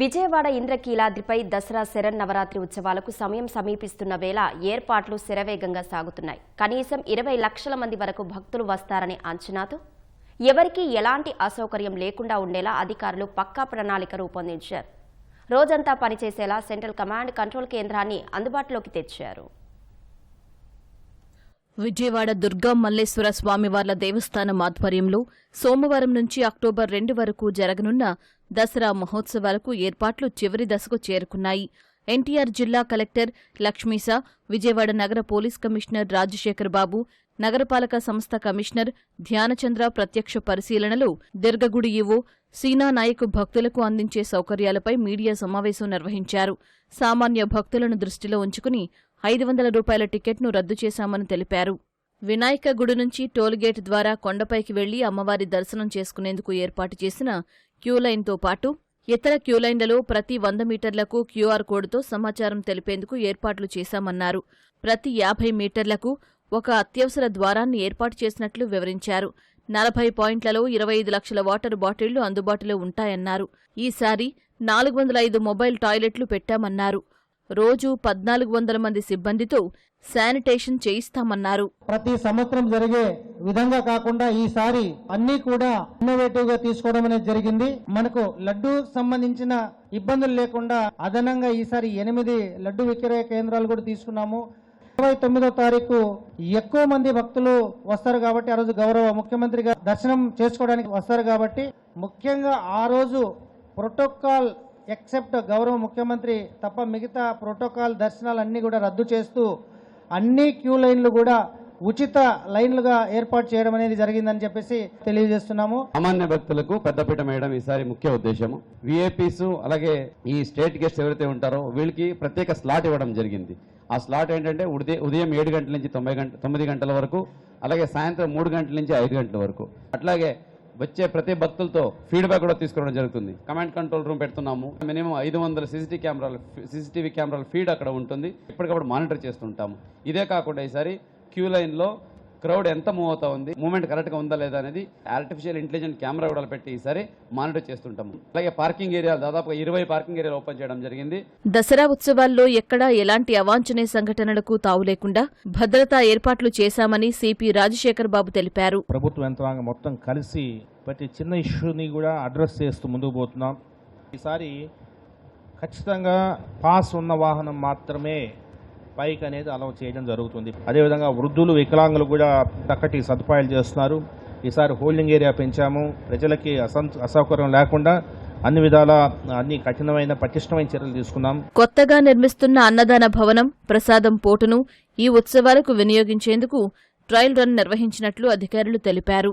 విజయవాడ ఇంద్రకీలాద్రిపై దసరా శరన్నవరాత్రి ఉత్సవాలకు సమయం సమీపిస్తున్న వేళ ఏర్పాట్లు శరవేగంగా సాగుతున్నాయి. కనీసం ఇరవై లక్షల మంది వరకు భక్తులు వస్తారనే అంచనాతో ఎవరికీ ఎలాంటి అసౌకర్యం లేకుండా ఉండేలా అధికారులు పక్కా ప్రణాళిక రూపొందించారు. రోజంతా పనిచేసేలా సెంట్రల్ కమాండ్ కంట్రోల్ కేంద్రాన్ని అందుబాటులోకి తెచ్చారు. విజయవాడ దుర్గా మల్లేశ్వర స్వామివార్ల దేవస్థానం ఆధ్వర్యంలో సోమవారం నుంచి అక్టోబర్ రెండు వరకు జరగనున్న దసరా మహోత్సవాలకు ఏర్పాట్లు చివరి దశకు చేరుకున్నాయి. ఎన్టీఆర్ జిల్లా కలెక్టర్ లక్ష్మీసా విజయవాడ నగర పోలీస్ కమిషనర్ రాజశేఖర్ బాబు నగరపాలక సంస్థ కమిషనర్ ధ్యానచంద్ర ప్రత్యక్ష పరిశీలనలో దుర్గగుడి ఈవో సీనా నాయక్ భక్తులకు అందించే సౌకర్యాలపై మీడియా సమావేశం నిర్వహించారు. సామాన్య భక్తులను దృష్టిలో ఉంచుకుని ఐదు వందల రూపాయల టికెట్ను రద్దు చేశామని తెలిపారు. వినాయక గుడి నుంచి టోల్గేట్ ద్వారా కొండపైకి వెళ్ళి అమ్మవారి దర్శనం చేసుకునేందుకు ఏర్పాటు చేసిన క్యూలైన్తో పాటు ఇతర క్యూలైన్లలో ప్రతి వంద మీటర్లకు క్యూఆర్ కోడ్తో సమాచారం తెలిపేందుకు ఏర్పాట్లు చేశామన్నారు. ప్రతి యాభై మీటర్లకు ఒక అత్యవసర ద్వారాన్ని ఏర్పాటు చేసినట్లు వివరించారు. నలభై పాయింట్లలో ఇరవై ఐదు లక్షల వాటర్ బాటిళ్ళు అందుబాటులో ఉంటాయన్నారు. ఈసారి నాలుగు వందల ఐదు మొబైల్ టాయిలెట్లు పెట్టామన్నారు. రోజు పద్నాలుగు వందల మంది సిబ్బందితో శానిటేషన్ చేయిస్తామన్నారు. ప్రతి సంవత్సరం జరిగే విధంగా కాకుండా ఈసారి అన్ని కూడా ఇన్నోవేటివ్గా తీసుకోవడం అనేది జరిగింది. మనకు లడ్డు సంబంధించిన ఇబ్బందులు లేకుండా అదనంగా ఈసారి ఎనిమిది లడ్డు విక్రయ కేంద్రాలు కూడా తీసుకున్నాము. ఇరవై తొమ్మిదో తారీఖు ఎక్కువ మంది భక్తులు వస్తారు కాబట్టి ఆ రోజు గౌరవ ముఖ్యమంత్రి గారు దర్శనం చేసుకోవడానికి వస్తారు కాబట్టి ముఖ్యంగా ఆ రోజు ప్రోటోకాల్ ఎక్సెప్ట్ గౌరవ ముఖ్యమంత్రి తప్ప మిగతా ప్రోటోకాల్ దర్శనాలు అన్నీ కూడా రద్దు చేస్తూ అన్ని క్యూ లైన్లు కూడా ఉచిత లైన్లుగా ఏర్పాటు చేయడం అనేది జరిగిందని చెప్పేసి తెలియజేస్తున్నాము. సామాన్య భక్తులకు పెద్దపీట వేయడం ఈసారి ముఖ్య ఉద్దేశము. విఐపీస్ అలాగే ఈ స్టేట్ గెస్ట్ ఎవరైతే ఉంటారో వీళ్ళకి ప్రత్యేక స్లాట్ ఇవ్వడం జరిగింది. ఆ స్లాట్ ఏంటంటే ఉదయం ఉదయం ఏడు గంటల నుంచి తొంభై గంట తొమ్మిది గంటల వరకు అలాగే సాయంత్రం మూడు గంటల నుంచి ఐదు గంటల వరకు. అట్లాగే వచ్చే ప్రతి భక్తులతో ఫీడ్బ్యాక్ కూడా తీసుకోవడం జరుగుతుంది. కమాండ్ కంట్రోల్ రూమ్ పెడుతున్నాము. మినిమం ఐదు వందల సీసీటీ కెమెరాలు సీసీటీవీ కెమెరాల ఫీడ్ అక్కడ ఉంటుంది. ఎప్పటికప్పుడు మానిటర్ చేస్తుంటాము. ఇదే కాకుండా ఈసారి క్యూ లైన్లో క్రౌడ్ ఎంత మూవ్ అవుతా ఉంది మూమెంట్ కరెక్ట్గా ఉందా లేదా అనేది ఆర్టిఫిషియల్ ఇంటెలిజెంట్ కెమెరా కూడా పెట్టి ఈసారి మానిటర్ చేస్తుంటాము. అలాగే పార్కింగ్ ఏరియా దాదాపుగా ఇరవై పార్కింగ్ ఏరియాలు ఓపెన్ చేయడం జరిగింది. దసరా ఉత్సవాల్లో ఎక్కడా ఎలాంటి అవాంఛనీయ సంఘటనలకు తావు లేకుండా భద్రతా ఏర్పాట్లు చేశామని సిపి రాజశేఖర్ బాబు తెలిపారు. ప్రభుత్వ యంత్రాంగం మొత్తం కలిసి ప్రతి చిన్న ఇష్యూని కూడా అడ్రస్ చేస్తూ ముందుకు పోతున్నాం. ఈసారి ఖచ్చితంగా పాస్ ఉన్న వాహనం మాత్రమే బైక్ అనేది అలౌ చేయడం జరుగుతుంది. అదేవిధంగా వృద్ధులు వికలాంగులు కూడా చక్కటి సదుపాయాలు చేస్తున్నారు. ఈసారి హోల్డింగ్ ఏరియా పెంచాము. ప్రజలకి అసం అసౌకర్యం లేకుండా అన్ని విధాల అన్ని కఠినమైన పటిష్టమైన చర్యలు తీసుకున్నాం. కొత్తగా నిర్మిస్తున్న అన్నదాన భవనం ప్రసాదం పోటును ఈ ఉత్సవాలకు వినియోగించేందుకు ట్రయల్ రన్ నిర్వహించినట్లు అధికారులు తెలిపారు.